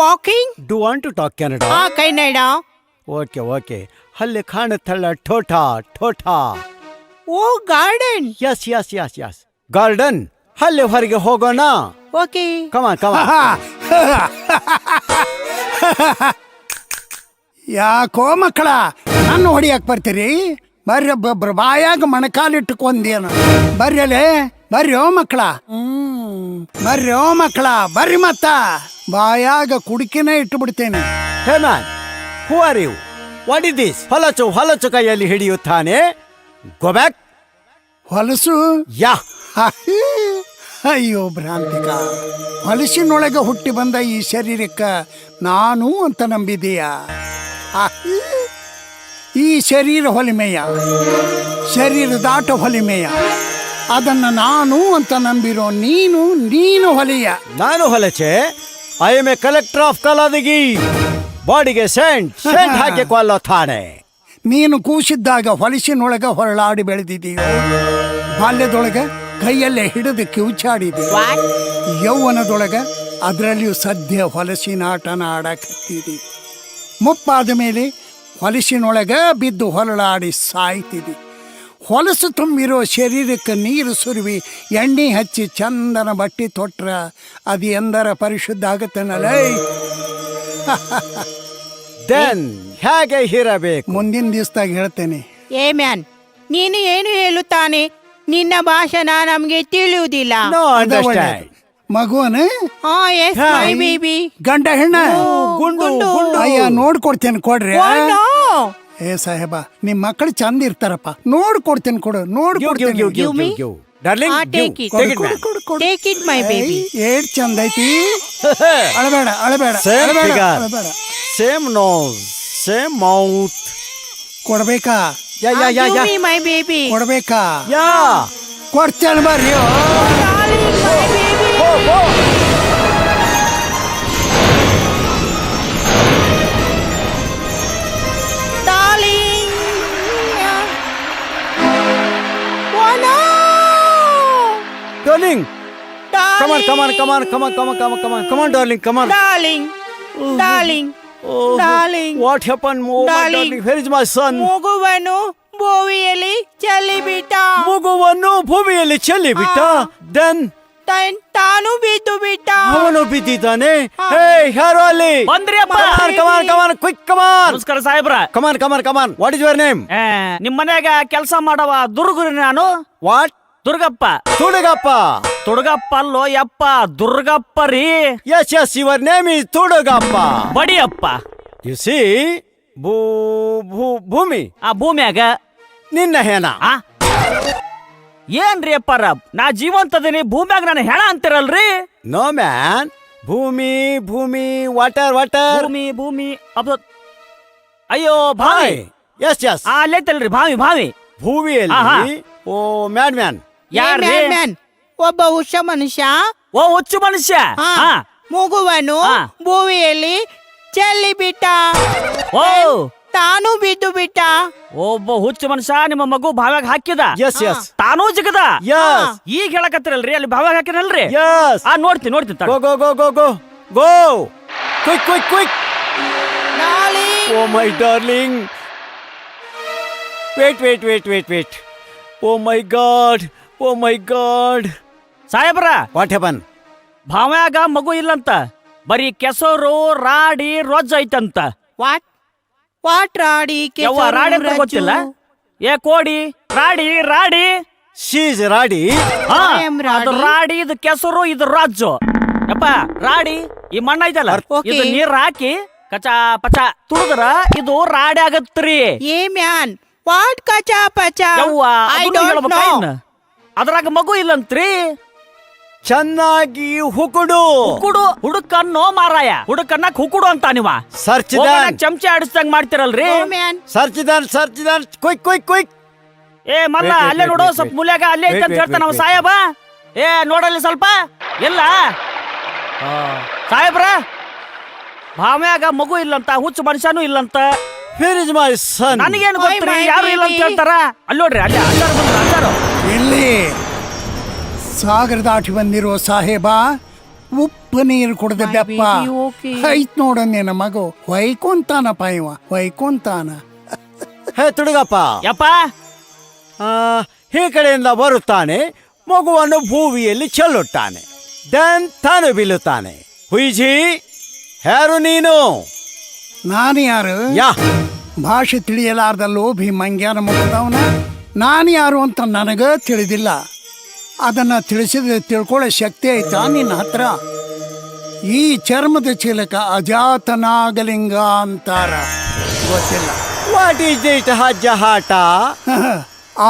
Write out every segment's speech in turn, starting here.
Walking do want to talk Canada ಕೈ Kannada okay okay ಅಲ್ಲಿ ಕಾಣುತ್ತಲ್ಲ ಠೋಠಾ ಠೋಠಾ. ಓ garden yes yes yes yes garden ಅಲ್ಲಿ ಹೊರಗೆ ಹೋಗೋಣ. ಓಕೆ ಕಮಾನ್ ಕಮಾನ್ ಯಾಕೋ ಮಕ್ಕಳ ನನ್ನ ಹೊಡಿಯಕ್ ಬರ್ತೀರಿ? ಬರ್ರಿ ಒಬ್ಬೊಬ್ರು ಬಾಯಾಗ ಮೊಣಕಾಲಿಟ್ಟುಕೊಂದೇನು ಬರ್ರಲೆ ಬರ್ರಿ ಓ ಮಕ್ಕಳ. ಹ್ಮ್ ಬರ್ರಿ ಓ ಮಕ್ಕಳ ಬರ್ರಿ ಮತ್ತ. ಬಾಯಾಗ ಕುಡಿಕೆನೆ ಇಟ್ಟು ಬಿಡ್ತೇನೆ hey man who are you what is this ಹೊಲಚು ಹೊಲಚು ಕೈಯಲ್ಲಿ ಹಿಡಿಯುತ್ತಾನೆ. ಗೋ ಬ್ಯಾಕ್ ಹೊಲಸು? ಯಾ. ಅಯ್ಯೋ ಭ್ರಾಂತಿಕ. ಹೊಲಸಿನೊಳಗೆ ಹುಟ್ಟಿ ಬಂದ ಈ ಶರೀರಕ್ಕ ನಾನು ಅಂತ ನಂಬಿದೀಯ. ಈ ಶರೀರ ಹೊಲಿಮೆಯ. ಶರೀರದಾಟ ಹೊಲಿಮೆಯ. ಅದನ್ನ ನಾನು ಅಂತ ನಂಬಿರೋ ನೀನು ನೀನು ಹೊಲೆಯ. ನಾನು ಹೊಲಚೆ I am a collector of Kaladgi ಬಾಡಿಗೆ ಸೆಂಟ್ ಸೆಂಟ್ ಹಾಕಿ ಕೊಲ್ಲುತ್ತಾನೆ ನೀನು ಕೂಸಿದ್ದಾಗ ಹೊಲಸಿನೊಳಗೆ ಹೊರಳಾಡಿ ಬೆಳೆದಿದೀಯೋ ಬಾಲ್ಯದೊಳಗ ಕೈಯಲ್ಲೇ ಹಿಡಿದು ಕಿವುಚಾಡಿದೆ. ಯೌವನದೊಳಗ ಅದರಲ್ಲಿಯೂ ಸದ್ಯ ಹೊಲಸಿನ ಆಟನ ಆಡಕತ್ತಿದಿ ಮುಪ್ಪಾದ ಮೇಲೆ ಹೊಲಸಿನೊಳಗ ಬಿದ್ದು ಹೊರಳಾಡಿ ಸಾಯ್ತಿದಿ. ಹೊಲಸು ತುಂಬಿರೋ ಶರೀರಕ್ಕೆ ನೀರು ಸುರುವಿ ಎಣ್ಣೆ ಹಚ್ಚಿ ಚಂದನ ಬಟ್ಟೆ ತೊಟ್ರ. ಅದು ಎಂದರ ಪರಿಶುದ್ಧ ಆಗುತ್ತನಲ್ಲ ದೆನ್ ಹೇಗೆ ಇರಬೇಕು? ಮುಂದಿನ ದಿವಸದಾಗ ಹೇಳ್ತೇನೆ. ಏ ಮ್ಯಾನ್ ನೀನು ಏನು ಹೇಳುತ್ತಾನೆ? ನಿನ್ನ ಭಾಷಣ ನಮಗೆ ತಿಳಿಯುವುದಿಲ್ಲ. ನೋ. ಅಂಡರ್ಸ್ಟ್ಯಾಂಡ್ ಮಗುವನ? ಹಾ ಎಸ್ ಹಾ. ಮೈ ಬೇಬಿ ಗಂಡ ಹೆಣ್ಣ? ಗುಂಡು ಗುಂಡು. ಅಯ್ಯ ನೋಡ್ಕೊಡ್ತೇನೆ ಕೊಡ್ರಿ ಏ ಸಾಹೇಬ ನಿಮ್ ಮಕ್ಕಳು ಚಂದ ಇರ್ತಾರಪ್ಪ. ನೋಡ್ಕೊಡ್ತೇನೆ ಕೊಡು ನೋಡ್ ಕೊಡ್ತೇನೆ. Give me? ಡಾರ್ಲಿಂಗ್ ಕೊಡು, ಕೊಡು. ಟೇಕ್ ಇಟ್ ಮೈ ಬೇಬಿ ಏಟ್ ಚಂದ ಐತಿ. ಅಳಬೇಡ ಅಳಬೇಡ ಸೇಮ್ ಅಳಬೇಡ, ಸೇಮ್ ನೋಸ್ ಸೇಮ್ ಮೌತ್ ಕೊಡ್ಬೇಕಾ? ಯಾ ಯಾ ಯಾ ಯಾ ಮೈ ಬೇಬಿ ಕೊಡ್ಬೇಕಾ? ಯಾ ಕೊಡ್ತೇನೆ ಬರ್ರಿ. ಓ. My darling Come on, come on, come on, come on, come on, come on, come on, come on, darling, come on. Darling. Darling. Oh, Darling. What happened? Oh, my Darling. darling, where is my son? ಮಗುವನ್ನು ಬೋವಿಯಲ್ಲಿ ಚೆಲ್ಲಿಬಿಟ್ಟ ಮಗುವನ್ನು ಭೂಮಿಯಲ್ಲಿ ಚೆಲ್ಲಿ ಬಿಟ್ಟ then ತನ್- ತಾನು ಬಿದ್ದು ಬಿಟ್ಟ ಅವನು ಬಿದ್ದಿದ್ದಾನೆ ಹೇ ಯಾರು ಅಲ್ಲಿ ಬಂದ್ರಿ ಅಪ್ಪ come on come on come on quick come on ನಮಸ್ಕಾರ ಸಾಹೇಬ್ರ come on come on come on what is your name ಆ, ನಿಮ್ ಮನ್ಯಾಗ ಕೆಲಸ ಮಾಡವ ದುರ್ಗುರಿ ನಾನು ವಾಟ್ ದುರ್ಗಪ್ಪ. ತುಡುಗಪ್ಪ. ತುಡುಗಪ್ಪ ಅಲ್ಲೋ ಯಪ್ಪ ದುರ್ಗಪ್ಪ ರೀ. Yes yes your name is Tudugappa. Badiyappa. You see ಭೂ ಭೂ ಭೂಮಿ. ಆ ಭೂಮ್ಯಾಗ ನಿನ್ನ ಹೇನ ಆ? ಏನ್ರಿ ರಬ್? ನಾ ಜೀವಂತದೀನಿ ಭೂಮ್ಯಾಗ ನಾನು ಹೆಣ ಅಂತಿರಲ್ರಿ? ನೋ ಮ್ಯಾನ್ ಭೂಮಿ ಭೂಮಿ ವಾಟರ್ ವಾಟರ್ ಭೂಮಿ ಭೂಮಿ ಅಯ್ಯೋ ಭಾವಿ. ಎಸ್ ಎಸ್ ಆ ಅಲ್ಲೈತಲ್ರಿ ಭಾವಿ ಭಾವಿ. ಭೂಮಿಯಲ್ಲಿ ಓ ಮ್ಯಾಡ್ ಮ್ಯಾನ್ ಯಾರ್ರಿ? ಒಬ್ಬ ಹುಷ ಮನುಷ್ಯ. ಓ ಹುಚ್ಚು ಮನುಷ್ಯ? ಹಾ, ಹಾ. ಮಗುವನ್ನು ಹಾ. ಭೂಮಿಯಲ್ಲಿ ಚೆಲ್ಲಿಬಿಟ್ಟ ಓ. ತಾನು ಬಿದ್ದು ಬಿಟ್ಟ. ಒಬ್ಬ ಹುಚ್ಚು ಮನುಷ್ಯ ನಿಮ್ಮ ಮಗು ಭಾವ್ಯಾಗ ಹಾಕಿದ? ಎಸ್ ಎಸ್ ತಾನೂ ಜಿಗದ? ಎಸ್ ಈಗ ಹೇಳಕತ್ತಿರಲ್ರಿ ಅಲ್ಲಿ ಭಾವ್ಯಾಗ ಹಾಕಿರಲ್ರಿ ಎಸ್ ಆ ನೋಡ್ತೀನಿ ನೋಡ್ತೀನಿ ತಡಿ. Go go go go go go quick quick quick. Oh my darling wait wait wait wait wait oh my God oh my God ಸಾಹೇಬ್ರ ವಾಟ್ ಹೆಪನ್ ಭಾವ್ಯಾಗ ಮಗು ಇಲ್ಲಂತ. ಬರೀ ಕೆಸರು ರಾಡಿ ರೊಜ್ಜ ಐತಂತ. ವಾಟ್ ವಾಟ್ ರಾಡಿ ಯವ್ವ ಕೆಸರು, ರಾಡಿ ಅಂತ ಗೊತ್ತಿಲ್ಲ. ಏ ಕೋಡಿ ರಾಡಿ ರಾಡಿ. ಶೀಸ್ ರಾಡಿ. ಹಾ, I am ರಾಡಿ. ಅದು ರಾಡಿ ಇದು ಕೆಸರು ಇದು ರಜ್ಜು. ಯಪ್ಪ ರಾಡಿ ಈ ಮಣ್ಣ ಐತಲ್ಲ? Okay. ಇದು ನೀರ್ ಹಾಕಿ ಕಚಾ ಪಚ ತುಳಿದ್ರ ಇದು ರಾಡಿ ಆಗತ್ರಿ. ಏ ಮ್ಯಾನ್ ವಾಟ್ ಕಚಾ ಪಚಾ? ಯವ್ವ ಐ ಅದನ್ನು ಡೋಂಟ್ ಹೇಳ್ಬೇಕಾ ನೋ ಇನ್ನ? ಅದ್ರಾಗ ಮಗು ಇಲ್ಲಂತ್ರಿ? ಚೆನ್ನಾಗಿ ಹುಕುಡು. ಹುಕುಡು ಹುಡುಕನ್ನೋ ಮಾರಾಯ. ಹುಡುಕನ್ನ ಹುಕುಡು ಅಂತ ನೀವ. ಸರ್ಚ್ ಚಮಚ ಆಡಿಸ್ದಂಗ್ ಮಾಡ್ತಿರಲ್ರಿ? Search then search then quick quick quick ಏ ಮಲ್ಲ ಅಲ್ಲೇ ನೋಡೋ ಸ್ವಲ್ಪ. ಮೂಲ್ಯಾಗ ಅಲ್ಲೇ ಐತೆ ಅಂತ ಸಾಯಬ ಹೇಳ್ತಾನ ಅವ. ಸಾಹೇಬ. ಏ ನೋಡಲ್ಲಿ ಸ್ವಲ್ಪ. ಇಲ್ಲ. ಸಾಯಬ್ರ ಸಾಹೇಬ್ರ ಭಾವ್ಯಾಗ ಮಗು ಇಲ್ಲಂತ ಹುಚ್ಚು ಮನುಷ್ಯನೂ ಇಲ್ಲಂತ. ನನಗೇನು ಗೊತ್ತಿಲ್ಲ ಗೊತ್ತ್ರಿ ಯಾರು ಇಲ್ಲ ಅಂತ? ಹೇಳ್ತಾರ? ಅಲ್ಲಿ ನೋಡ್ರಿ ಅಲ್ಲಿ ಬಂದ್ರು ಅಜ್ಜಾರು ಇಲ್ಲಿ ಸಾಗರ ದಾಟಿ ಬಂದಿರೋ ಸಾಹೇಬ ಉಪ್ಪು ನೀರು ಕುಡ್ದ ಬೆಪ್ಪ. ಐತ್ ನೋಡ ನಿನ್ನ ಮಗು. ಹೊಯ್ಕೊಂತಾನಪ್ಪ ಇವ ಹೊಯ್ಕೊಂತಾನ ಹೇ ತುಡುಗಪ್ಪ. ಯಪ್ಪ. ಆ, ಈ ಕಡೆಯಿಂದ ಬರುತ್ತಾನೆ ಮಗುವನ್ನು ಭೂವಿಯಲ್ಲಿ ಚೆಲ್ಲುತ್ತಾನೆ. ದನ್ ತಾನು ಬೀಳುತ್ತಾನೆ. ಹುಯ್ಜಿ ಯಾರು ನೀನು? ನಾನು ಯಾರು? ಯಾ. ಭಾಷೆ ತಿಳಿಯಲಾರ್ದ ಲೋಭಿ ಮಂಗ್ಯಾನ ಮುಖದವನ ನಾನು ಯಾರು ಅಂತ ನನಗೆ ತಿಳಿದಿಲ್ಲ. ಅದನ್ನ ತಿಳಿಸಿದ ತಿಳ್ಕೊಳ್ಳೋ ಶಕ್ತಿ ಐತಾ ನಿನ್ನ ಹತ್ರ? ಈ ಚರ್ಮದ ಚೀಲಕ ಅಜಾತನಾಗಲಿಂಗ ಅಂತಾರ. ಗೊತ್ತಿಲ್ಲ. ವಾಟ್ ಈಸ್ ಇಟ್ ಹಜ್ಜ ಹಾಟ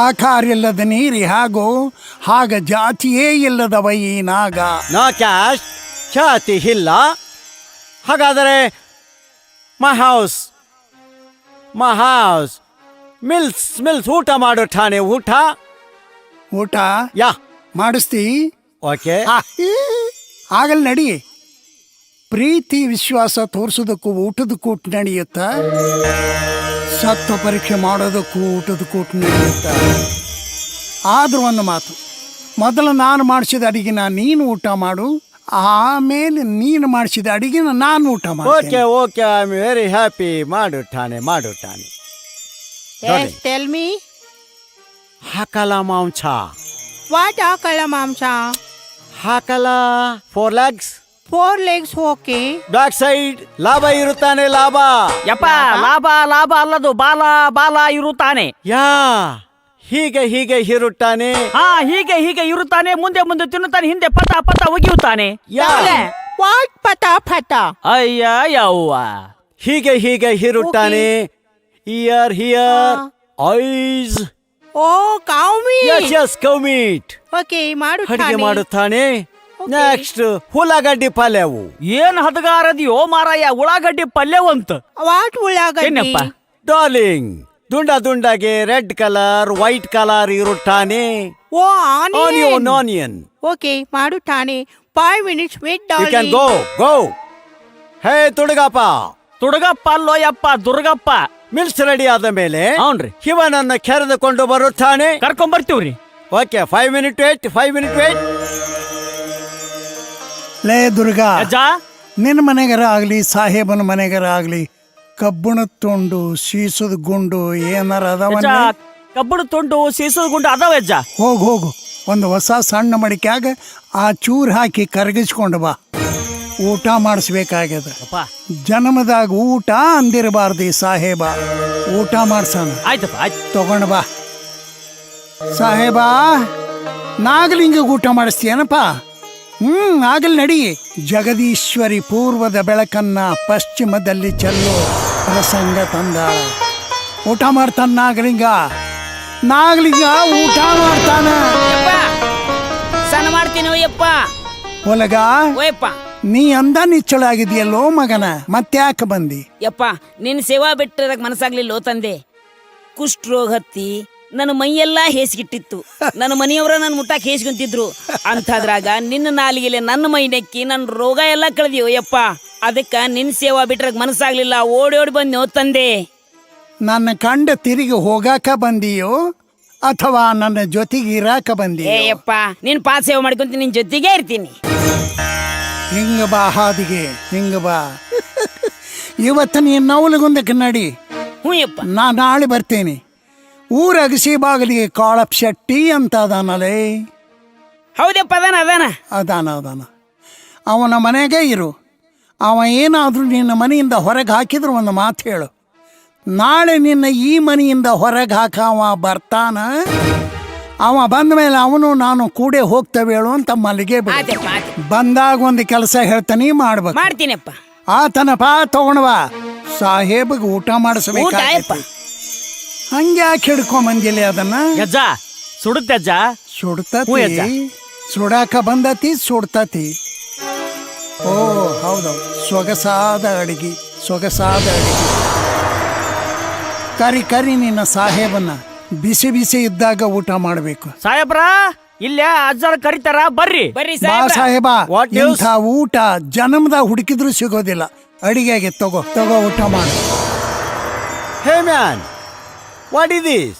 ಆಕಾರ ಇಲ್ಲದ ನೀರಿ ಹಾಗೂ ಹಾಗ ಜಾತಿಯೇ ಇಲ್ಲದವ ಈ ನಾಗ. ನಾ ಕ್ಯಾಶ್ ಜಾತಿ ಇಲ್ಲ. ಹಾಗಾದರೆ my house my house meals meals ಊಟ ಮಾಡು ಠಾಣೆ ಊಟ. ಊಟ? ಯಾ. ಮಾಡಿಸ್ತಿ? ಓಕೆ. ಆಗಲ್ ನಡಿ. ಪ್ರೀತಿ ವಿಶ್ವಾಸ ತೋರಿಸೋದಕ್ಕೂ ಊಟದ ಕೂಟ ನಡೆಯುತ್ತ? ಸತ್ವ ಪರೀಕ್ಷೆ ಮಾಡೋದಕ್ಕೂ ಊಟದ ಕೂಟ ನಡೆಯುತ್ತ? ಆದ್ರೂ ಒಂದು ಮಾತು. ಮೊದಲು ನಾನು ಮಾಡಿಸಿದ ಅಡಿಗೆನ ನೀನು ಊಟ ಮಾಡು. ಆಮೇಲೆ ನೀನು ಮಾಡಿಸಿದ ಅಡಿಗೆನ ನಾನು ಊಟ okay okay I am very happy. ಮಾಡು ಠಾಣೆ ಮಾಡು ಠಾಣೆ. Yes, tell me. Hakala Mamcha. What akala mamcha? Hakala. Four legs. Four legs okay. Back side ಲಾಭ ಇರುತ್ತಾನೆ ಲಾಭ ಯಪ್ಪ ಲಾಭ ಲಾಭ ಅಲ್ಲದು ಬಾಲ ಬಾಲ ಇರುತ್ತಾನೆ ಯಾ ಹೀಗೆ ಹೀಗೆ ಇರುತ್ತಾನೆ ಹಾ ಹೀಗೆ ಹೀಗೆ ಇರುತ್ತಾನೆ ಮುಂದೆ ಮುಂದೆ ತಿನ್ನುತ್ತಾನೆ ಹಿಂದೆ ಪತ ಪತ ಒಗಿಯುತ್ತಾನೆ ಯಾ What pata pata? ಅಯ್ಯ ಯವ್ವ ಹೀಗೆ ಹೀಗೆ ಇರುತ್ತಾನೆ ear here is oh cow meat. Yes yes cow meat Okay, ಮಾಡು ಅಡಿಗೆ ಠಾಣೆ. ಮಾಡುತ್ತಾನೆ ನೆಕ್ಸ್ಟ್ ಹುಲಗಡ್ಡಿ ಪಲ್ಯವು ಏನ್ ಹದಗಾರದಿಯೋ ಮಾರಾಯ ಉಳ್ಳಾಗಡ್ಡಿ ಪಲ್ಯವಂತ ವಾಟ್ ಉಳ್ಳಾಗಡ್ಡಿ? ಏನಪ್ಪ? ಡಾರ್ಲಿಂಗ್ ದುಂಡ ದುಂಡಗೆ ರೆಡ್ ಕಲರ್ ವೈಟ್ ಕಲರ್ ಇರುತ್ತಾನೆ oh onion. Onion onion okay ಮಾಡು ಠಾಣೆ. Five minutes wait you can darling. Go go hey Tudagappa Tudagappa ಅಲ್ಲೋ ಯಪ್ಪ ದುರ್ಗಪ್ಪ ಮಿಲ್ಸ್ ರೆಡಿ ಆದ ಮೇಲೆ ಹೌನ್ರಿ. ಶಿವನನ್ನ ಕರೆದುಕೊಂಡು ಬರುತ್ತಾನೆ. ಕರ್ಕೊಂಡ್ ಬರ್ತೀವ್ರಿ okay five minute wait five minute wait ಲೇ ದುರ್ಗಾ ಅಜ್ಜ ನಿನ್ನ ಮನೆಗರ ಆಗಲಿ ಸಾಹೇಬನ ಮನೆಗರ ಆಗಲಿ ಕಬ್ಬಣ ತುಂಡು ಸೀಸದ ಗುಂಡು ಏನಾರ ಅದಾವ ಕಬ್ಬಣ ಕಬ್ಬುಡು ತುಂಡು ಸೀಸದ ಗುಂಡು ಅದಾವ ಅಜ್ಜ ಹೋಗು ಹೋಗು. ಒಂದು ಹೊಸ ಸಣ್ಣ ಮಡಿಕ್ಯಾಗ ಆ ಚೂರು ಹಾಕಿ ಕರಗಿಸ್ಕೊಂಡು ಬಾ. ಊಟ ಮಾಡಿಸ್ಬೇಕಾಗ್ಯದ. ಅಪ್ಪ. ಜನ್ಮದಾಗ ಊಟ ಅಂದಿರಬಾರ್ದಿ ಸಾಹೇಬ. ಊಟ ಮಾಡ್ಸೋಣ. ಆಯ್ತಪ್ಪ ಆಯ್ತು. ತಗೊಂಡು ಬಾ. ಸಾಹೇಬಾ ನಾಗಲಿಂಗ ಊಟ ಮಾಡಿಸ್ತೀಯನಪ್ಪ? ಹ್ಮ್ ಆಗಲ್ ನಡಿ. ಜಗದೀಶ್ವರಿ ಪೂರ್ವದ ಬೆಳಕನ್ನ ಪಶ್ಚಿಮದಲ್ಲಿ ಚೆಲ್ಲೋ ಪ್ರಸಂಗ ತಂದ. ಊಟ ಮಾಡ್ತಾನ ನಾಗಲಿಂಗ. ನಾಗಲಿಂಗ ಊಟ ಮಾಡ್ತಾನ. ಸಣ್ಣ ಮಾಡ್ತೀನಿ ಯಪ್ಪ ಹೊಲಗ ಓಯಪ್ಪ. ನೀ ಅಂದ ನಿಚ್ಚಳಾಗಿದೆಯಲ್ಲೋ ಮಗನ ಮತ್ತ್ಯಾಕೆ ಬಂದಿ? ಯಪ್ಪ ನಿನ್ನ ಸೇವಾ ಬಿಟ್ಟಿರಕ್ ಮನಸ್ಸಾಗ್ಲಿಲ್ಲೋ ತಂದೆ. ಕುಷ್ಠರೋಗ ಹತ್ತಿ ನನ್ನ ಮೈಯೆಲ್ಲ ಹೇಸಿಗಿಟ್ಟಿತ್ತು. ನನ್ನ ಮನೆಯವರ ನನ್ನ ಮುಟ್ಟಾಕ್ ಹೇಸ್ಕೊಂತಿದ್ರು ಅಂಥದ್ರಾಗ ನಿನ್ನ ನಾಲಿಗೆಲೆ ನನ್ನ ಮೈ ನೆಕ್ಕಿ ನನ್ನ ರೋಗ ಎಲ್ಲ ಕಳೆದಿಯೋ ಯಪ್ಪ. ಅದಕ್ಕ ನಿನ್ನ ಸೇವಾ ಬಿಟ್ರಕ್ ಮನಸ್ಸಾಗ್ಲಿಲ್ಲ ಓಡಿ ಓಡಿ ಬಂದ್ನೋ ತಂದೆ. ನನ್ನ ಕಂಡ ತಿರುಗಿ ಹೋಗಾಕ ಬಂದಿಯೋ ಅಥವಾ ನನ್ನ ಜೊತೆಗೆ ಇರಾಕ ಏ ಬಂದಿಯೋ ಯಪ್ಪ ನಿನ್ ಪಾದ ಸೇವೆ ಮಾಡ್ಕೊಂತ ನಿನ್ನ ಜೊತೆಗೆ ಇರ್ತೀನಿ. ಹಿಂಗ ಬಾ ಹಾದಿಗೆ ಹಿಂಗ ಬಾ. ಇವತ್ತು ನೀನು ನವಲಗುಂದಕ್ಕೆ ನಡಿ ಹ್ಞೂ ಯಪ್ಪ ನಾ ನಾಳೆ ಬರ್ತೇನೆ. ಊರ ಅಗಸಿ ಬಾಗಿಲಿಗೆ ಕಾಳಪ್ ಶೆಟ್ಟಿ ಅಂತ ಅದಾನಲೇ. ಹೌದಪ್ಪ ಅದಾನ ಅದಾನ. ಅದಾನ ಅದಾನ. ಅವನ ಮನೆಗೆ ಇರು. ಅವ ಏನಾದರೂ ನಿನ್ನ ಮನೆಯಿಂದ ಹೊರಗೆ ಹಾಕಿದ್ರು ಒಂದು ಮಾತು ಹೇಳು. ನಾಳೆ ನಿನ್ನ ಈ ಮನೆಯಿಂದ ಹೊರಗೆ ಹಾಕವ ಬರ್ತಾನ. ಅವ ಬಂದ ಮೇಲೆ ಅವನು ನಾನು ಕೂಡೆ ಹೋಗ್ತೇವೆ ಹೇಳು ಅಂತ ಮಲ್ಲಿಗೆ ಬಿಡು. ಆಯ್ತಪ್ಪ ಆಯ್ತು ಬಂದಾಗ ಒಂದು ಕೆಲಸ ಹೇಳ್ತಾನೆ ಮಾಡ್ಬೇಕು. ಮಾಡ್ತೀನಪ್ಪ. ಆತನಪ್ಪ ತಗೊಂಡ್ವಾ ಸಾಹೇಬ್ಗೆ ಊಟ ಊಟ ಮಾಡಿಸ್ಬೇಕಾಗೈತಿ ಯಪ್ಪ ಹಂಗೆ ಯಾಕೆ ಹಿಡ್ಕೊಂಬಂದಿಲ್ಲ ಅದನ್ನ? ಸುಡುತ್ತ ಸುಡುತ್ತೆ ಅಜ್ಜ ಹ್ಞೂ ಸುಡ್ತತಿ ಅಜ್ಜ. ಸುಡಾಕ ಬಂದತಿ ಸುಡ್ತತಿ. ಓ ಹೌದು ಸೊಗಸಾದ ಅಡಿಗೆ ಸೊಗಸಾದ ಅಡಿಗೆ. ಕರಿ ಕರಿ ನಿನ್ನ ಸಾಹೇಬನ್ನ. ಬಿಸಿ ಬಿಸಿ ಇದ್ದಾಗ ಊಟ ಮಾಡಬೇಕು. ಸಾಹೇಬ್ರ ಇಲ್ಲ ಅಜ್ಜರ ಕರಿತಾರ ಬರ್ರಿ. ಬರ್ರಿ ಬಾ ಸಾಹೇಬ What news? ಇಂಥ ಊಟ ಜನ್ಮದಾಗ ಹುಡುಕಿದ್ರು ಸಿಗೋದಿಲ್ಲ. ಅಡಿಗೆಗೆ ತಗೋ ತಗೋ ಊಟ ಮಾಡು. Hey man what is this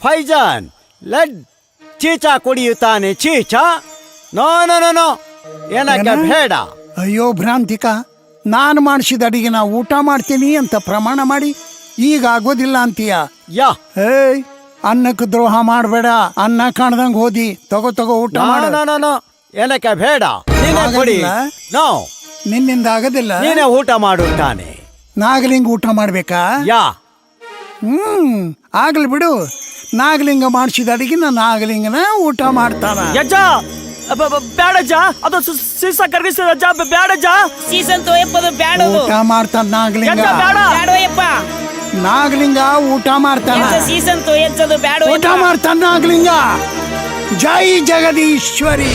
Faizan ಲೆಡ್ ಚೀಚಾ ಕುಡಿಯುತ್ತಾನೆ ಚೀಚಾ? ನೋ ನೋ ನೋ ನೋ ಏನಕ್ಕೆ ಏನ? ಬೇಡ. ಅಯ್ಯೋ ಭ್ರಾಂತಿಕ ನಾನು ಮಾಡಿಸಿದ ಅಡಿಗೆ ನಾ ಊಟ ಮಾಡ್ತೀನಿ ಅಂತ ಪ್ರಮಾಣ ಮಾಡಿ ಈಗ ಆಗೋದಿಲ್ಲ ಅಂತೀಯ? ಯಾ. ಏಯ್ ಅನ್ನಕ್ಕೆ ದ್ರೋಹ ಮಾಡಬೇಡ. ಅನ್ನ ಕಾಣ್ದಂಗ್ ಹೋದಿ. ತಗೋ ತಗೋ ಊಟ ಮಾಡು. No no no. ಏನಕ್ಕೆ ಬೇಡ. ನೀನೇ ಕೊಡಿ. ಆಗಲ್ಲ? ನೋ. ನಿನ್ನಿಂದ ಆಗದಿಲ್ಲ. ನೀನೇ ಊಟ ಮಾಡು ತಾನೆ ನಾಗಲಿಂಗ ಊಟ ಮಾಡ್ಬೇಕಾ? ಯಾ. ಹ್ಮ್ ಆಗ್ಲಿ ಬಿಡು. ನಾಗಲಿಂಗ ಮಾಡಿಸಿದ ಅಡಿಗೆ ನಾ ನಾಗಲಿಂಗನ ಊಟ ಮಾಡ್ತಾನ. ಯಜ್ಜ! ಅಬ್ಬ- ಬೇಡ ಬ್ಯಾಡಜ್ಜ ಅದು ಸ- ಸೀಸ ಕರಗಿಸಿದ ಅಜ್ಜ. ಬ- ಬ್ಯಾಡಜ್ಜ ಸೀಸನ್ ತೋಯಪ್ಪದು ಬ್ಯಾಡದು. ಊಟ ಮಾಡ್ತಾನ ನಾಗಲಿಂಗ. ಯಜ್ಜ ಬೇಡ ಬ್ಯಾಡೋಯಪ್ಪ ನಾಗಲಿಂಗ ಊಟ ಮಾಡ್ತಾನ. ಸೀಸನ್ ತೋಯಚ್ಚದು ಬ್ಯಾಡೋ ಊಟ ಮಾಡ್ತಾನ ನಾಗಲಿಂಗ. ಜೈ ಜಗದೀಶ್ವರಿ.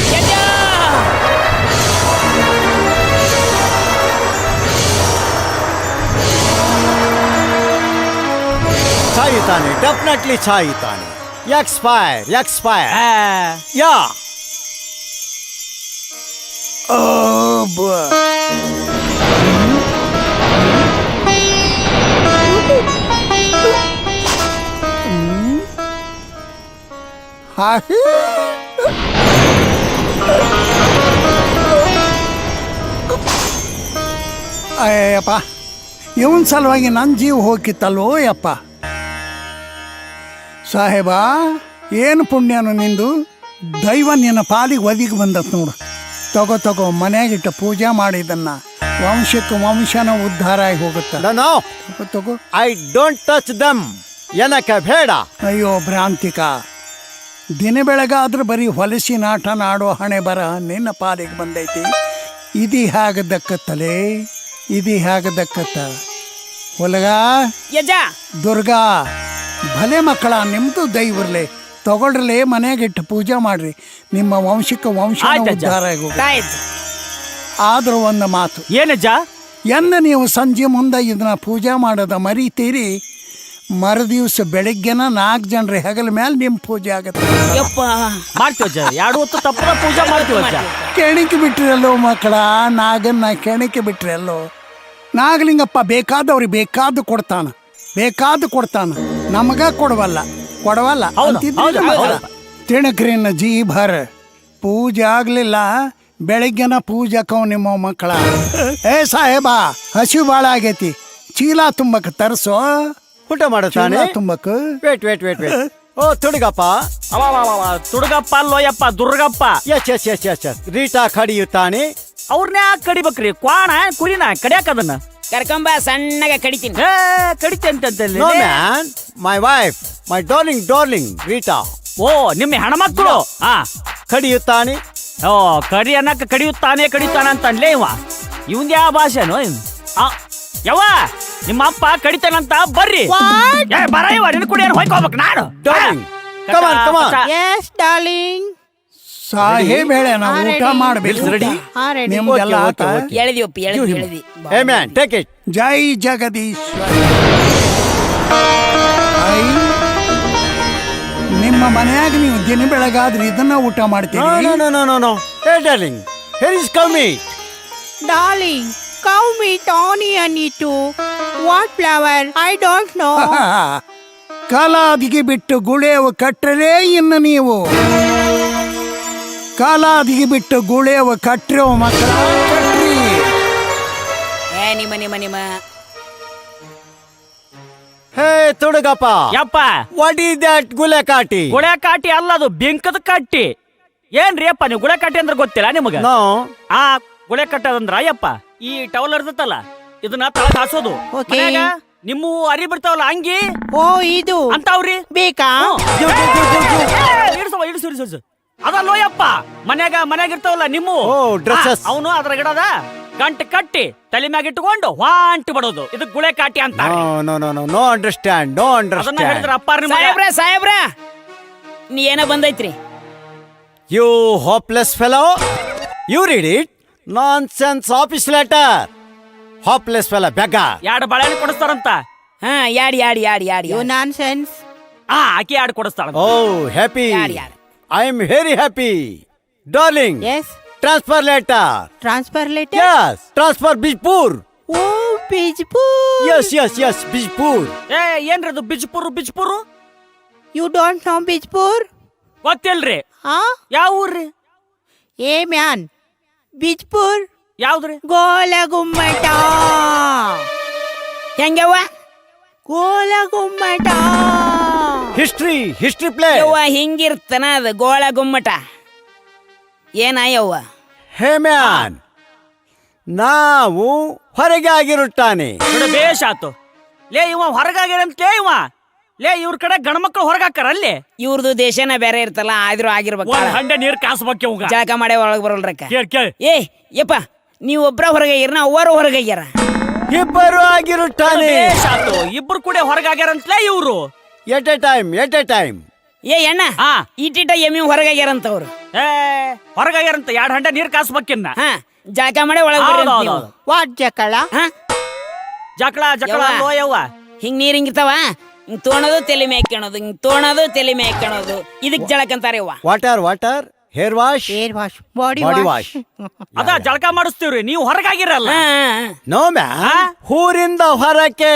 ಸಾಯುತ್ತಾನೆ ಡೆಫಿನೆಟ್ಲಿ ಸಾಯುತ್ತಾನೆ ಎಕ್ಸ್ಪೈರ್ ಎಕ್ಸ್ಪೈರ್ ಆ, ಯಾ. ಓ ಅಯ್ಯಪ್ಪ ಇವನ್ ಸಲುವಾಗಿ ನನ್ನ ಜೀವ ಹೋಗಿತ್ತಲ್ವೋ ಅಪ್ಪ? ಸಾಹೇಬ ಏನು ಪುಣ್ಯನು ನಿಂದು? ದೈವ ನಿನ್ನ ಪಾಲಿಗೆ ಒದಿಗೆ ಬಂದತ್ ನೋಡು. ತಗೋ ತಗೋ ಮನೆಯಾಗಿಟ್ಟ ಪೂಜೆ ಮಾಡಿದನ್ನ ವಂಶಕ್ಕೆ ವಂಶನ ಉದ್ಧಾರ ಆಗಿ ಹೋಗುತ್ತೆ. ನೋ ತಗೋ ತಗೋ. ಐ ಡೋಂಟ್ ಟಚ್ ದಮ್ ಏನಕ್ಕೆ ಬೇಡ. ಅಯ್ಯೋ ಭ್ರಾಂತಿಕ. ದಿನ ಬೆಳಗಾದ್ರೆ ಬರೀ ಹೊಲಸಿ ನಾಟ ನಾಡೋ ಹಣೆ ಬರ ನಿನ್ನ ಪಾಲಿಗೆ ಬಂದೈತಿ. ಇದು ಹೇಗೆ ದಕ್ಕತ್ತಲೇ ಇದು ದಕ್ಕತ್ತ ಹೊಲಗ? ಯಜ! ದುರ್ಗಾ! ಭಲೆ ಮಕ್ಕಳ ನಿಮ್ದು ದೈವರ್ಲೆ. ತಗೊಳ್ರಲೆ ಮನೆಗಿಟ್ಟು ಪೂಜೆ ಮಾಡ್ರಿ. ನಿಮ್ಮ ವಂಶಕ್ಕೆ ವಂಶ ಆಯ್ತಜ್ಜ. ಉದ್ಧಾರ. ಆಯ್ತು ಆದ್ರೂ ಒಂದು ಮಾತು. ಏನಜ್ಜ ಎಂದ ನೀವು ಸಂಜೆ ಮುಂದೆ ಇದನ್ನ ಪೂಜೆ ಮಾಡೋದ ಮರಿತೀರಿ? ಮರುದಿವ್ಸ ಬೆಳಿಗ್ಗೆನ ನಾಲ್ಕು ಜನರ ಹೆಗಲ ಮೇಲೆ ನಿಮ್ಮ ಪೂಜೆ ಆಗತ್ತೆ. ಯಪ್ಪ. ಮಾಡ್ತೀವಿ ಅಜ್ಜ? ಎರಡು ಹೊತ್ತು ತಪ್ಪದ ಪೂಜೆ ಮಾಡ್ತೀವಿ ಅಜ್ಜ? ಕೆಣಕಿ ಬಿಟ್ರಲ್ಲೋ ಮಕ್ಕಳ ನಾಗನ್ನ ಕೆಣಕಿ ಬಿಟ್ರಲ್ಲೋ? ನಾಗಲಿಂಗಪ್ಪ ಬೇಕಾದವ್ರಿಗೆ ಬೇಕಾದ್ದು ಕೊಡ್ತಾನ. ಬೇಕಾದ್ದು ಕೊಡ್ತಾನ. ನಮಗ ಕೊಡವಲ್ಲ. ಕೊಡವಲ್ಲ. ಹೌದು, ಹೌದು. ತಿಣಕ್ರಿನ ಜೀ ಭರ್ ಪೂಜೆ ಆಗ್ಲಿಲ್ಲ. ಬೆಳಗ್ಗೆನ ಪೂಜಕವ್ ನಿಮ್ಮ ಮಕ್ಕಳ. ಏ ಸಾಹೇಬ ಹಸಿವು ಭಾಳ ಆಗೈತಿ. ಚೀಲ ತುಂಬಕ್ಕೆ ತರ್ಸೋ? ಊಟ ಮಾಡುತ್ತಾನೆ ತುಂಬಕ್ಕ. ತುಂಬಕ್ wait wait wait wait oh Tudugappa. Tudugappa ಅಲ್ಲೋಯಪ್ಪ Durgappa. Yes yes yes yes yes Rita ಕಡಿಯುತ್ತಾನೆ ಅವ್ರನ್ನ ಯಾಕೆ ಕಡಿಬೇಕ್ರಿ? ಕ್ವಾಣ ಕುರಿನ ಕಡಿಯಾಕ ಅದನ್ನ? ಕರ್ಕೊಂಬ ಸಣ್ಣಗೆ ಕಡಿತೀನಿ. ಕಡಿತೆ no man my wife my darling darling Rita. Oh ನಿಮ್ಮ ಹೆಣ್ಮಕ್ಳು? ಹಾ. ಕಡಿಯುತ್ತಾನೆ ಓ ಕಡಿ ಕಡಿಯುತ್ತಾನೆ ಕಡಿಯುತ್ತಾನೆ ಕಡಿಯುತ್ತಾನೆ ಅಂತ ಅನ್ಲೇ ಇವ. ಇವಂದ ಯಾವ ಭಾಷೆನು ಇವ್ನ್? ಆ, ಯವ್ವ ನಿಮ್ಮ ಅಪ್ಪ ಕಡಿತಾನಂತ ಬರ್ರಿ? ಏ ಬರ ಇವ ನಿನ್ ಕುಡಿಯೋರು ಹೋಯ್ಕೋಬೇಕು ನಾನು? Darling, come on, come on. Yes darling Saheb ಹೇಳ ನಾವು ಊಟ. ಮಾಡ್ಬೇಕು. Bills ready? ಹಾ ರೆಡಿ ನಿಮ್ದೆಲ್ಲ Okay, ಆತ? okay, okay. ಎಳೆದಿವಪ್ಪ ಎಳೆದಿ ಎಳೆದಿ. ಏ man take it Jai Jagadish ನಿಮ್ಮ ಮನೆಯಾಗ ನೀವು ದಿನ ಬೆಳಗಾದ್ರೆ ಇದನ್ನ ಊಟ ಮಾಡ್ತೀನಿ ಮಾಡ್ತೀರಿ no no no no no hey darling here is ಕಮ್ಮಿ ಡಾರ್ಲಿಂಗ್ ಕೌ ಮೀಟ್ ಆನಿಯನ್ ಇಟ್ಟು what flower I don't know ಕಾಲಾದಿಗೆ ಬಿಟ್ಟು ಗುಳೇವು ಕಟ್ಟರೆ ಇನ್ನು ನೀವು. ಕಾಲಾದಿಗೆ ಬಿಟ್ಟು ಗುಳೇವು ಕಟ್ಟರೋ ಮಕ್ಕಳ ಕಟ್ರಿ. ಏ ನಿಮ್ಮ ನಿಮ್ಮ ನಿಮ್ಮ. ಹೇ ತುಡುಗಪ್ಪ. ಯಪ್ಪ. ವಾಟ್ ಈಸ್ ದಟ್ ಗುಳೆ ಕಾಟಿ. ಗುಳೆ ಕಾಟಿ ಅಲ್ಲ ಅದು ಬೆಂಕದ ಕಟ್ಟಿ. ಏನ್ರಿ ಅಪ್ಪ ನೀವು ಗುಳೆ ಕಾಟಿ ಅಂದ್ರೆ ಗೊತ್ತಿಲ್ಲ ನಿಮಗೆ? ನೋ. ಆ ಗುಳೆ ಕಟ್ಟದಂದ್ರ ಅಯ್ಯಪ್ಪ ಈ ಟವಲ್ ಇರ್ತೈತಲ್ಲ ಇದನ್ನ ತಳಗ್ ಹಾಸೋದು. Okay. ಮನ್ಯಾಗ ನಿಮ್ಮ ಅರಿ ಬಿಡ್ತಾವಲ್ಲ ಅಂಗಿ? ಓ ಇದು. ಅಂತಾವ್ರಿ? ಬೇಕಾ? ಇಡ್ಸವ ಇಡ್ಸು ಇಡ್ಸು ಇಡ್ಸು ಅದಲ್ಲೋಯಪ್ಪ ಮನ್ಯಾಗ ಮನ್ಯಾಗ ಇರ್ತಾವಲ್ಲ ನಿಮ್ಮ? ಓ, dresses. ಅವನು ಅದ್ರ ಗಿಡದ ಗಂಟು ಕಟ್ಟಿ ತಲೆ ಮ್ಯಾಗ ಇಟ್ಕೊಂಡು ವಾಂಟಿ ಬಿಡೋದು. ಇದು ಗುಳೆ ಕಾಟಿ ಅಂತ. No no no no no understand no ಅದನ್ನ ಹೇಳಿದ್ರ ಅಂಡರ್ಸ್ಟ್ಯಾಂಡ್ ಅಪ್ಪಾರ ನಿಮ್ಮ ಸಾಹೇಬ್ರ ಸಾಹೇಬ್ರ. ನೀ ಏನೋ ಬಂದೈತ್ರಿ. You hopeless fellow you read it nonsense office letter hopeless fellow ಬೆಗ ಎರಡು ಬಾಳೆಹಣ್ಣು ಕೊಡಿಸ್ತಾರಂತ. ಹಾ ಯಾಡ್ ಯಾಡ್ ಯಾಡ್ ಯಾಡ್ ಯು ಯಾಡ್. ನಾನ್ ಸೆನ್ಸ್ ಆ ಆಕಿ ಎರಡು ಕೊಡಿಸ್ತಾಳ ಓ ಹ್ಯಾಪಿ ಯಾರ್, ಯಾರ್? I am very happy darling yes transfer letter transfer letter yes transfer Bijapur oh Bijapur yes yes yes Bijapur ಏ ಏನ್ರದು ಅದು Bijapur Bijapur you don't know Bijapur ಗೊತ್ತಿಲ್ರಿ. ಹಾ ಯಾವ ಊರ್ರಿ ಏ ಮ್ಯಾನ್. ಬಿಜ್ಪುರ್. ಯಾವ್ದ್ರಿ? ಗೋಲಗುಮ್ಮಟ. ಹೆಂಗವ್ವ ಗೋಲಗುಮ್ಮಟ. ಹಿಸ್ಟ್ರಿ ಹಿಸ್ಟ್ರಿ ಪ್ಲೇ ಯವ್ವ ಹಿಂಗಿರ್ತನ ಅದ ಗೋಳ ಗುಮ್ಮಟ ಏನಾಯವ್ವ? ಹೇ ಮ್ಯಾನ್ ನಾವು ಹೊರಗೆ ಆಗಿರುತ್ತಾನೆ. ಬೇಷ್ ಆತು. ಲೇ ಇವ ಹೊರಗಾಗಿರಂತೇ ಇವ ಲೇ ಇವ್ರ ಕಡೆ ಗಣಮಕ್ಳು ಹೊರಗಾಕಾರ ಅಲ್ಲಿ? ಇವ್ರದ್ದು ದೇಶನ ಬೇರೆ ಇರ್ತಲ್ಲ ಆದ್ರೂ ಆಗಿರ್ಬೇಕು. ಒಂದ್ ಹಂಡೆ ನೀರ್ ಕಾಸ್ಬೇಕು ಇವಂಗ. ಜಳಕ ಮಾಡೇ ಒಳಗೆ ಬರಲ್ರಕ್ಕ ಕೇಳ್ ಕೇಳ್. ಏ ಯಪ್ಪ ನೀವು ಒಬ್ರ ಹೊರಗೆ ನಾ ಹೊರಗೆ ಹೊರಗಾಗ್ಯಾರ ಇಬ್ಬರು ಆಗಿರುತ್ತಾನೆ. ಬೇಷ್ ಆತು ಇಬ್ರು ಕೂಡ ಹೊರಗಾಗ್ಯಾರಂತಲೇ ಇವ್ರು. At a time at a time ಏ ಅಣ್ಣ ಹಾ. ಇಟ್ಟಿಟ ಎಮ್ಮಿ ಹೊರಗಾಗ್ಯಾರಂತವ್ರು ಏ ಹೊರಗಾಗ್ಯಾರಂತ ಎರಡ್ ಹಂಡೆ ನೀರ್ ಕಾಸ್ಬೇಕಿನ್ನ. ಹಾ ಜಳಕ ಮಾಡೇ ಒಳಗೆ. ವಾಟ್ ಜಕಳ? ಹಾ? ಜಕಳ ಜಕಳ ಯವ್ವ. ಅಲ್ಲೋ ಯವ್ವ. ಹಿಂಗ್ ನೀರ್ ಹಿಂಗಿರ್ತಾವ? ಹಿಂಗ್ ತೋಣದು ತಲೆ ಮೇಯ್ಕೊಳೋದು ಹಿಂಗ್ ತೋಣದು ತಲೆ ಮೇಯ್ಕೊಳೋದು ಇದಕ್ ಜಳಕ ಅಂತಾರೆ ಅವ್ವ. Water water hair wash hair wash body body wash ಅದ ಜಳಕ ಮಾಡಿಸ್ತೀವ್ರಿ ನೀವು ಹೊರಗಾಗಿರಲ್ಲ. ಹಾ. ನೋ ಮ್ಯಾ ಊರಿಂದ ಹೊರಕ್ಕೆ.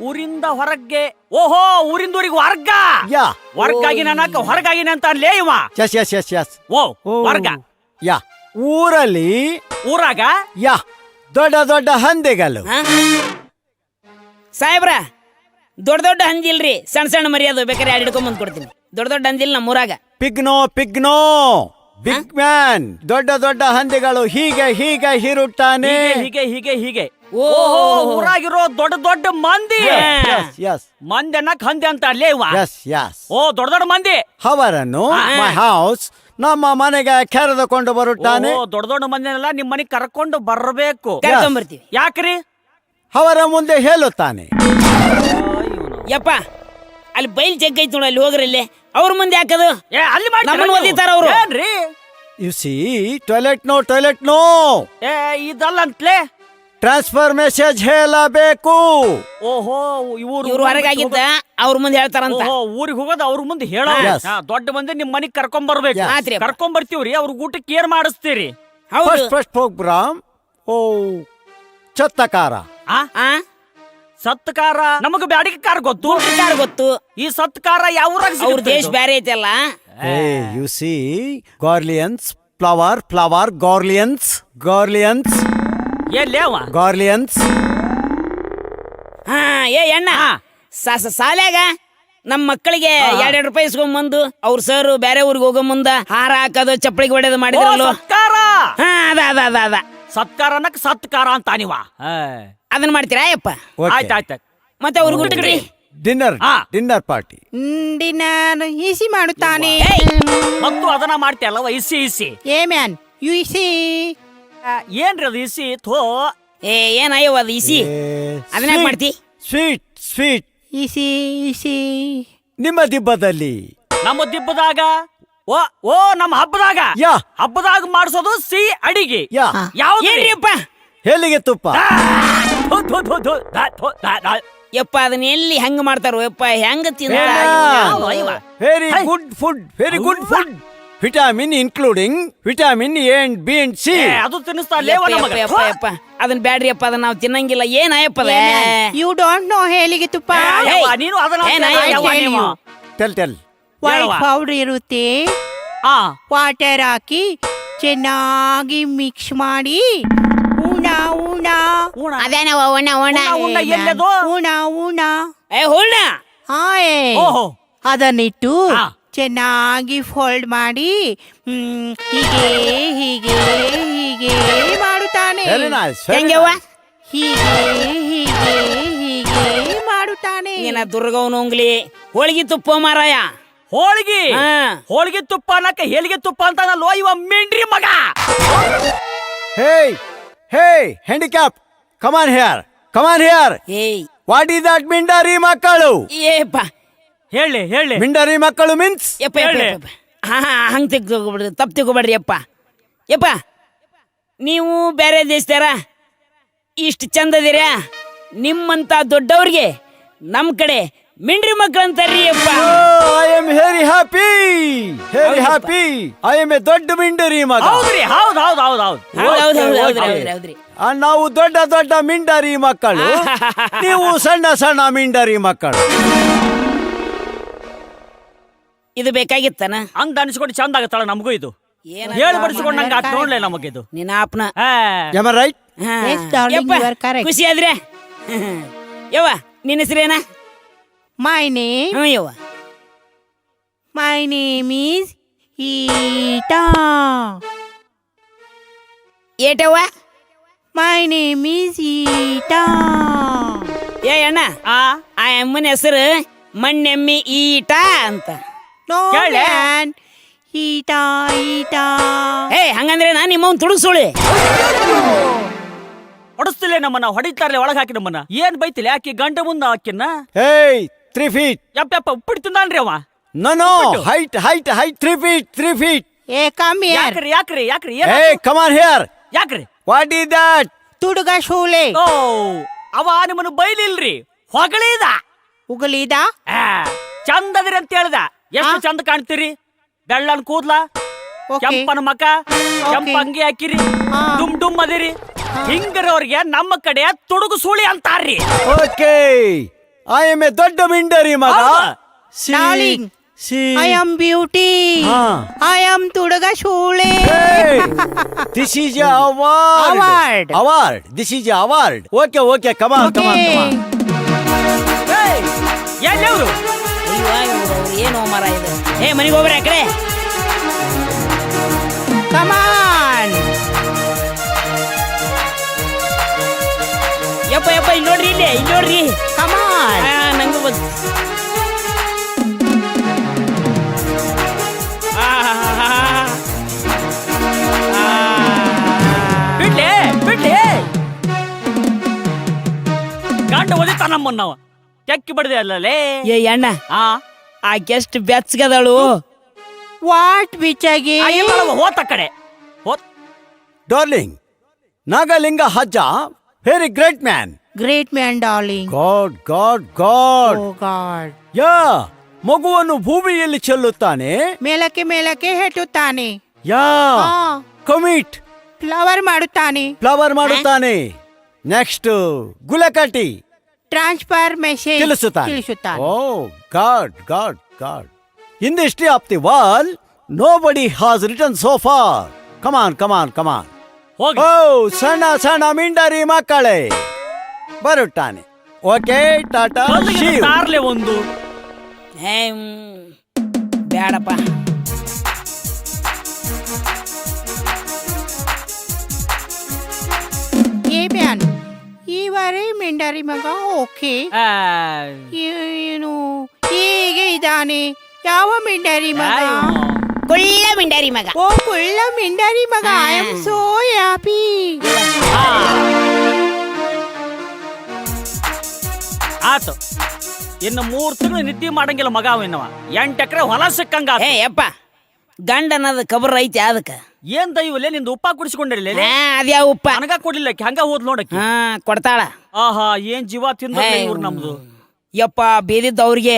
ಊರಿಂದ ಹೊರಗೆ ಓಹೋ ಊರಿಂದ ಊರಿಗೆ ವರ್ಗ. ಯಾ. ವರ್ಗಾಗಿ ನಾನಕ ಹೊರಗಾಗಿನ ಅಂತ ಅನ್ಲೇ ಇವ. ಎಸ್ ಎಸ್ ಯಸ್ ಎಸ್ ಓ ವರ್ಗ. ಯಾ. ಊರಲ್ಲಿ ಊರಾಗ? ಯಾ. ದೊಡ್ಡ ದೊಡ್ಡ ಹಂದಿಗಳು. ಹಾ? ಸಾಹೇಬ್ರ ದೊಡ್ಡ ದೊಡ್ಡ ಹಂದಿಲ್ರಿ ಸಣ್ಣ ಸಣ್ಣ ಮರಿ ಅದು ಬೇಕಾದ್ರೆ ಎರಡು ಹಿಡ್ಕೊಂಡ್ ಬಂದ್ ಕೊಡ್ತೀನಿ. ದೊಡ್ಡ ದೊಡ್ಡ ಹಂದಿಲ್ ನಮ್ಮೂರಾಗ ಪಿಗ್ನೋ ಪಿಗ್ನೋ! ಬಿಗ್ ಮ್ಯಾನ್ ದೊಡ್ಡ ದೊಡ್ಡ ಹಂದಿಗಳು ಹೀಗೆ ಹೀಗೆ ಹೀರುತ್ತಾನೆ. ಹೀಗೆ ಹೀಗೆ ಹೀಗೆ. ಓಹೋ! ಊರಾಗಿರೋ ದೊಡ್ಡ ದೊಡ್ಡ ಮಂದಿ. ಮಂದಿ ಅನ್ನಕ್ ಹಂದಿ ಅಂತ ಅಲ್ಲೇ ಇವ. ಎಸ್ ಎಸ್ ಓ ದೊಡ್ಡ ದೊಡ್ಡ ಮಂದಿ. ಅವರನ್ನು. ಮೈ ಹೌಸ್ ನಮ್ಮ ಮನೆಗೆ ಕರೆದುಕೊಂಡು ಬರುತ್ತಾನೆ. ಓ ದೊಡ್ಡ ದೊಡ್ಡ ಮಂದಿನೆಲ್ಲ ನಿಮ್ ಮನೆಗ್ ಕರ್ಕೊಂಡು ಬರಬೇಕು. ಯಾಕ್ರಿ? ಅವರ ಮುಂದೆ ಹೇಳುತ್ತಾನೆ. ಯಪ್ಪ ಅಲ್ಲಿ ಬೈಲ್ ಚೆಕ್ ಐತಿ ನೋಡಿ ಅಲ್ಲಿ ಹೋಗ್ರಲ್ಲಿ. ಅವ್ರ ಮುಂದೆ ಹಾಕದು ಏ ಅಲ್ಲಿ ಮಾಡ್ತೀರಾ ನಮ್ಮನ್ನ? ಒದಿತಾರ ಅವ್ರು. ಏನ್ರಿ? You see toilet no toilet no ಏ ಇದಲ್ಲ ಅಂತಲೇ? ಟ್ರಾನ್ಸ್ಫರ್ ಮೆಸೇಜ್ ಹೇಳಬೇಕು. ಓಹೋ ಇವ್ರು ಇವ್ರು ಹೊರಗಾಗಿದ್ದ ಅವ್ರ ಮುಂದೆ ಹೇಳ್ತಾರಂತ. ಓಹೋ ಊರಿಗೆ ಹೋಗೋದು ಅವ್ರ ಮುಂದೆ ಹೇಳೋ Yes. ದೊಡ್ಡ ಮಂದಿ ನಿಮ್ಮ ಮನೆಗ್ ಕರ್ಕೊಂಡ್ ಬರ್ಬೇಕು. Yes. ಆತ್ರಿ. ಕರ್ಕೊಂಡ್ ಬರ್ತೀವ್ರಿ ಅವ್ರ ಊಟಕ್ಕೆ ಏನ್ ಮಾಡಿಸ್ತೀರಿ? ಹೌದು. ಫಸ್ಟ್ ಫಸ್ಟ್ ಪ್ರೋಗ್ರಾಮ್ ಓ ಚತ್ತಕಾರ ಆ ಆ? ಸತ್ಕಾರ ನಮಗ ಬ್ಯಾಡಿಗೆ ಕಾರ್ ಗೊತ್ತು? ಕಾರ್ ಗೊತ್ತು. ಈ ಸತ್ಕಾರ ಯಾವ ಊರಾಗ ಅವ್ರ ದೇಶ ಬೇರೆ ಬ್ಯಾರೆ ಐತಲ್ಲ? You see garlands flower flower garlands garlands. ಎಲ್ಲಿ ಅವ? ಗಾರ್ಲಿಯನ್ಸ್. ಹಾ ಏ ಅಣ್ಣ ಸಾಸ ಸ- ಸ- ಸಾಲ್ಯಾಗ ನಮ್ಮ ಮಕ್ಕಳಿಗೆ ಎರಡೆರಡು ರೂಪಾಯಿ ಇಸ್ಕೊಂಬಂದು ಅವ್ರ ಸರ್ ಬೇರೆ ಊರಿಗೆ ಹೋಗೋ ಮುಂದ ಹಾರ ಹಾಕೋದು ಚಪ್ಪಳಿಗೆ ಹೊಡೆದು ಮಾಡಿದ್ರಲ್ಲ? ಸತ್ಕಾರ! ಹಾ ಅದ ಅದ ಅದ ಅದ. ಸತ್ಕಾರ ಅನ್ನಕ್ ಸತ್ಕಾರ ಅಂತ ನೀವ? ಅದನ್ನ ಮಾಡ್ತೀರಾ? ಯಪ್ಪ. ಆಯ್ತು ಆಯ್ತು ಮತ್ತೆ ಅವ್ರಿಗೆ ಊಟಕ್ರಿ ಡಿನ್ನರ್ ಹಾ. ಡಿನ್ನರ್ ಪಾರ್ಟಿ ಡಿನ್ನರ್ ಈಸಿ ಮಾಡುತ್ತಾನೆ. ಮತ್ತು ಅದನ್ನ ಮಾಡ್ತೀಯಲ್ಲವ ಇಸಿ ಇಸಿ ಏ ಮ್ಯಾನ್ ಯು ಸಿ ಆ, ಏನ್ರಿ ಅದು ಇಸಿ ಥೋ. ಏ ಏನಾಯವ ಅದು ಇಸಿ ಅದನ್ನ ಯಾಕ್ ಮಾಡ್ತಿ? ಸ್ವೀಟ್ ಸ್ವೀಟ್ ಇಸಿ ಇಸಿ ನಿಮ್ಮ ದಿಬ್ಬದಲ್ಲಿ. ನಮ್ಮ ದಿಬ್ಬದಾಗ? ಓ ಓ ನಮ್ಮ ಹಬ್ಬದಾಗ? ಯಾ. ಹಬ್ಬದಾಗ ಮಾಡಿಸೋದು ಸಿ ಅಡಿಗೆ. ಯಾ. ಯಾವ್ದು ಹೇಳಿಗೆ ತುಪ್ಪ. ಯಪ್ಪ ಅದನ್ನ ಎಲ್ಲಿ ಹೆಂಗ್ ಮಾಡ್ತಾರೋ ಯಪ್ಪ ಹೆಂಗ very good food very good food vitamin including vitamin A and B and C ಅದು ತಿನ್ನಿಸ್ತಾ ಯಪ್ಪ ಯಪ್ಪ ಅದನ್ನ ಬ್ಯಾಡ್ರಿ ಅಪ್ಪ ಅದನ್ನ ನಾವು ತಿನ್ನಂಗಿಲ್ಲ. ಏನಾಯಪ್ಪ ಅದ ಯು ಡೋಂಟ್ ನೋ ಹೇಳಿಗೆ ತುಪ್ಪ. ನೀನು ಅದನ್ನ. ಟೆಲ್ ಟೆಲ್ ವೈಟ್ ಪೌಡರ್ ಇರುತ್ತೆ. ಆ. ವಾಟರ್ ಹಾಕಿ ಚೆನ್ನಾಗಿ ಮಿಕ್ಸ್ ಮಾಡಿ ಉಣ ಉಣ ಉಣ. ಅದೇನವ ಒಣ ಒಣ ಉಣ, ಉಣ, ಎಲ್ಲದು? ಉಣ ಉಣ ಏ ಹುಣ ಹಾಯ್. ಓಹೋ. ಅದನ್ನಿಟ್ಟು ಹಾ. ಚೆನ್ನಾಗಿ ಫೋಲ್ಡ್ ಮಾಡಿ ಹ್ಮ್, ಹೀಗೆ ಹೀಗೆ ಹೀಗೆ ಮಾಡುತ್ತಾನೆ. ಹೆಂಗವ್ವ ಹೀಗೆ ಹೀಗೆ ಹೀಗೆ ಮಾಡುತ್ತಾನೆ. ಏನ ದುರ್ಗವನು ಉಂಗ್ಲಿ ಹೋಳಿಗೆ ತುಪ್ಪ ಮಾರಾಯ. ಹೋಳಿಗೆ? ಹಾ. ಹೋಳಿಗೆ ತುಪ್ಪ ಅನ್ನಕ ಹೇಲಿಗೆ ತುಪ್ಪ ಅಂತ ಅನ್ನಲ್ವೋ ಇವ ಮಿಂಡ್ರಿ ಮಗ. Hey hey handicap come on here come on here hey what is that ಮಿಂಡಾರಿ ಮಕ್ಕಳು ಏಪ್ಪ ಹೇಳಿ ಹೇಳಿ. ಮಿಂಡಾರಿ ಮಕ್ಕಳು ಮೀನ್ಸ್ ಯಪ್ಪ ಹೇಳಿ. ಹಾ ಹಾ ಹಂಗೆ ತೆಗ್ದುಕೊಬಿಡ್ರಿ ತಪ್ಪು ತಿಳ್ಕೊಬೇಡ್ರಿ ಯಪ್ಪ. ಯಪ್ಪ ನೀವು ಬೇರೆ ದೇಶದಾರ ಇಷ್ಟು ಚಂದದಿರ ನಿಮ್ಮಂತ ದೊಡ್ಡವ್ರಿಗೆ ನಮ್ಮ ಕಡೆ ಮಿಂಡ್ರಿ ಮಕ್ಕಳಂತಾರಿಯಪ್ಪ I am hairy happy hairy happy I am a ದೊಡ್ಡ ಮಿಂಡರಿ ಮಗ. ಹೌದ್ರಿ ಹೌದ್ ಹೌದ್ ಹೌದ್ ಹೌದ್. ಹೌದ್ ಹೌದ್ ಹೌದ್ರಿ ಹೌದ್ರಿ ಆ, ನಾವು ದೊಡ್ಡ ದೊಡ್ಡ ಮಿಂಡರಿ ಮಕ್ಕಳು. ನೀವು ಸಣ್ಣ ಸಣ್ಣ ಮಿಂಡರಿ ಮಕ್ಕಳು. ಇದು ಬೇಕಾಗಿತ್ತನ? ಹಂಗ ಅನ್ಸ್ಕೊಂಡು ಚಂದ ಆಗತ್ತಲ್ಲ ನಮಗೂ ಇದು. ಹೇಳಿ ಬಡಿಸ್ಕೊಂಡಂಗ ಆತ್ ನಮಗಿದು ನಿನ್ನ ಆಪ್ನ. ಆ, ರೈಟ್ ಹಾ. ಖುಷಿ ಆದ್ರೆ? ಯವ್ವ ನಿನ್ನ My name, ಹ್ಞೂ ಯವ್ವ my name is Ita. ಏಟವ್ವ My name is Ita. ಏ ಅಣ್ಣ ಆ ಆ ಅಮ್ಮನ ಹೆಸರು ಮಣ್ಣೆಮ್ಮಿ ಈಟ ಅಂತ. No ಕೇಳೆ. man. Ita, Ita. ಏ ಹಂಗಂದ್ರೆ ನಾ ನಿಮ್ಮವ್ನ ತುಡುಗ್ಸೋಳಿ. ಹೊಡಸ್ತಿಲ್ಲ ನಮ್ಮನ್ನ ಹೊಡಿತಾರಲೆ ಒಳಗ್ ಹಾಕಿ ನಮ್ಮನ್ನ. ಏನ್ ಬೈತಿಲ್ಲ? ಆಕಿ ಗಂಡ ಮುಂದ ಆಕಿನ್ನ ಹೇಯ್ ತ್ರೀ ಫೀಟ್ ಯಪ್ಪ ಯಪ್ಪ ಉಪ್ಪಿಟ್ಟು ತಿಂದಾನ್ರಿ ಅವ. No no height height height three feet three feet ಏ come here. ಯಾಕ್ರಿ ಯಾಕ್ರಿ ಯಾಕ್ರಿ ಏ ಏನಾತು? ಕಮಾನ್ ಹಿಯರ್ ಯಾಕ್ರಿ? ವಾಟ್ ಈಸ್ ದಟ್ ತುಡುಗ ಶೂಲೆ. ಓ ಅವ ನಿಮ್ಮನ್ನ ಬೈಲಿಲ್ರಿ. ಹೊಗಳಿದ ಉಗುಲಿದ ಆ, ಚಂದ ಅದಿರಿ ಅಂತ ಹೇಳ್ದ. ಎಷ್ಟು ಚಂದ ಕಾಣ್ತೀರಿ? ಬೆಳ್ಳನ್ ಕೂದ್ಲ Okay. ಕೆಂಪನ ಮಕ ಕೆಂಪ ಅಂಗಿ ಹಾಕಿರಿ. ಹಾ. ಡುಮ್ ಡುಮ್ ಅದಿರಿ. ಹಿಂಗರವ್ರಿಗೆ ನಮ್ಮ ಕಡೆ ತುಡುಗು ಸುಳಿ ಅಂತಾರ್ರಿ. Okay ಐ ಎಮ್ ಎ ದೊಡ್ಡ ಮಿಂಡರಿ ಮಗ ಹೌದಾ? See, Darling, see. I am beauty. ಹಾ. I am ತುಡುಗ ಶೂಲೆ Hey, this is a award. Award. Award. This is a award. Okay, okay. Come on, come on, come on. ಏಯ್, ಎಲ್ಲಿ ಅವ್ರು ಅಯ್ಯೋ ಇವ್ರು ಅವ್ರು ಏನು ಮರ ಇದು ಏ ಮನೆಗೆ ಹೋಗ್ರಿ ಆ ಕಡೆ Come on. ಯಪ್ಪ ಯಪ್ಪ ಇಲ್ಲಿ ನೋಡ್ರಿ ಇಲ್ಲಿ ಇಲ್ಲಿ ನೋಡ್ರಿ. ಕಮಾನ್. ಆ, ನಂಗೂ ಬಂತು ಬಿಡ್ಲಿ ಬಿಡ್ಲಿ. ಗಂಡ ಒದಿತ ನಮ್ಮನ್ನವ ಕೆಕ್ಕಿ ಬಡ್ದೆ ಅಲ್ಲಲೇ ಏ ಅಣ್ಣ. ಆ? ಆಕೆಷ್ಟು ಬೆಚ್ಚಗದಳು ವಾಟ್ ಬಿಚ್ಚಾಗಿ ಆ? ಹೋತ ಕಡೆ. Darling Nagalinga Nagalinga Haja, great great man. Man darling darling. God God God Oh God. ಯಾ ಮಗುವನ್ನು ಭೂಮಿಯಲ್ಲಿ ಚೆಲ್ಲುತ್ತಾನೆ? ಮೇಲಕ್ಕೆ ಮೇಲಕ್ಕೆ ಹೆಟ್ಟುತ್ತಾನೆ ಯಾ ಕಮಿಟ್ ಫ್ಲವರ್ ಮಾಡುತ್ತಾನೆ. ಫ್ಲವರ್ ಮಾಡುತ್ತಾನೆ. ನೆಕ್ಸ್ಟ್ ಗುಲಕಟಿ ಟ್ರಾನ್ಸ್ಫರ್ ಮೆಸೇಜ್ ತಿಳಿಸುತ್ತಾನೆ. ತಿಳಿಸುತ್ತಾನೆ. ಓ God God God in the history of the world nobody has return so far come on come on come on ಹೋಗಿ. ಓ ಸಣ್ಣ ಸಣ್ಣ ಮಿಂಡರಿ ಮಕ್ಕಳೇ. ಬರುತ್ತಾನೆ. ಓಕೆ ಟಾಟಾ ಶಿವ್. ತಾರ್ಲೆ ಒಂದು. ಬೇಡಪ್ಪ ಹ್ಮ್. ಬ್ಯಾಡಪ್ಪ. ಏ ಬ್ಯಾನ್ ಇವರೇ ಮಿಂಡರಿ ಮಗ ಓಕೆ. ಆ, ಏನು ಹೀಗೆ ಇದ್ದಾನೆ. ಯಾವ ಮಿಂಡರಿ ಮಗ? ಅಯ್ಯೋ. ಕುಳ್ಳ ಮಿಂಡಾರಿ ಮಗ ಓ ಕುಳ್ಳ ಮಿಂಡಾರಿ ಮಗ ಐ ಆಮ್ ಸೋ ಹ್ಯಾಪಿ ಆ. ಆತು ಇನ್ನು ಮೂರು ತಿಂಗಳು ನಿದ್ದೆ ಮಾಡಂಗಿಲ್ಲ ಮಗ ಅವ ಇನ್ನವ ಎಂಟು ಎಕರೆ ಹೊಲ ಸಿಕ್ಕಂಗ ಏ ಯಪ್ಪ ಗಂಡ ಅನ್ನೋದು ಕಬರ್ ಐತಿ ಅದಕ್ಕೆ ಏನ್ ದೈವಲ್ಲೇ ನಿಂದು ಉಪ್ಪ ಕುಡಿಸ್ಕೊಂಡಿರಲಿಲ್ಲ ಹಾ ಅದ್ಯಾವ ಉಪ್ಪ ನನಗ ಕೊಡ್ಲಿಲ್ಲ ಆಕಿ, ಹಂಗ ಹೋದ್ ನೋಡಕ್ಕೆ ಹಾ ಕೊಡ್ತಾಳ ಆಹಾ ಏನ್ ಜೀವ ತಿಂದ ಇವ್ರು ನಮ್ದು ಯಪ್ಪ ಬೇದಿದ್ದ ಅವ್ರಿಗೆ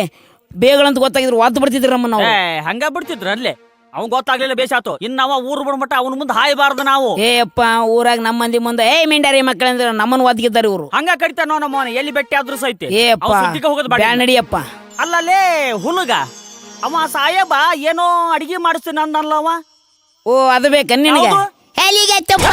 ಬೇಗಳಂತ ಗೊತ್ತಾಗಿದ್ರು ಒದ್ದು ಬಿಡ್ತಿದ್ರು ನಮ್ಮನ್ನ ಏ ಅವ್ರು. ಹಂಗ ಬಿಡ್ತಿದ್ರ ಅಲ್ಲೇ ಅವ್ನ್ ಗೊತ್ತಾಗ್ಲಿಲ್ಲ ಬೇಸಾತು ಇನ್ ಅವ ಊರ್ ಬಿಡ್ಮಟ ಅವನ ಮುಂದೆ ಹಾಯಬಾರ್ದು ನಾವು. ಏ ಅಪ್ಪ ಊರಾಗ ನಮ್ಮ ಮಂದಿ ಮುಂದೆ ಏ ಮಿಂಡಾರಿ ಮಕ್ಕಳಂದ್ರೆ ನಮ್ಮನ್ ಒದಗಿದ್ದಾರೆ ಇವರು. ಹಂಗ ಕಡಿತಾನೋ ನಮ್ಮ ಎಲ್ಲಿ ಬೆಟ್ಟಿ ಆದ್ರೂ ಸೈತೆ ಏ ಸುದ್ದಿಗೆ ಹೋಗೋದು ಬ್ಯಾಡ ನಡಿಯಪ್ಪ ಅಲ್ಲಲೇ ಹುಲಗ ಅವ ಸಾಹೇಬ ಏನೋ ಅಡಿಗೆ ಮಾಡಿಸ್ತೀನಿ ಅಂದಲ್ಲ ಅವ. ಓ ಅದು ಬೇಕ ನಿನಗೆ. ಯಾವ್ದು? ತುಪ್ಪ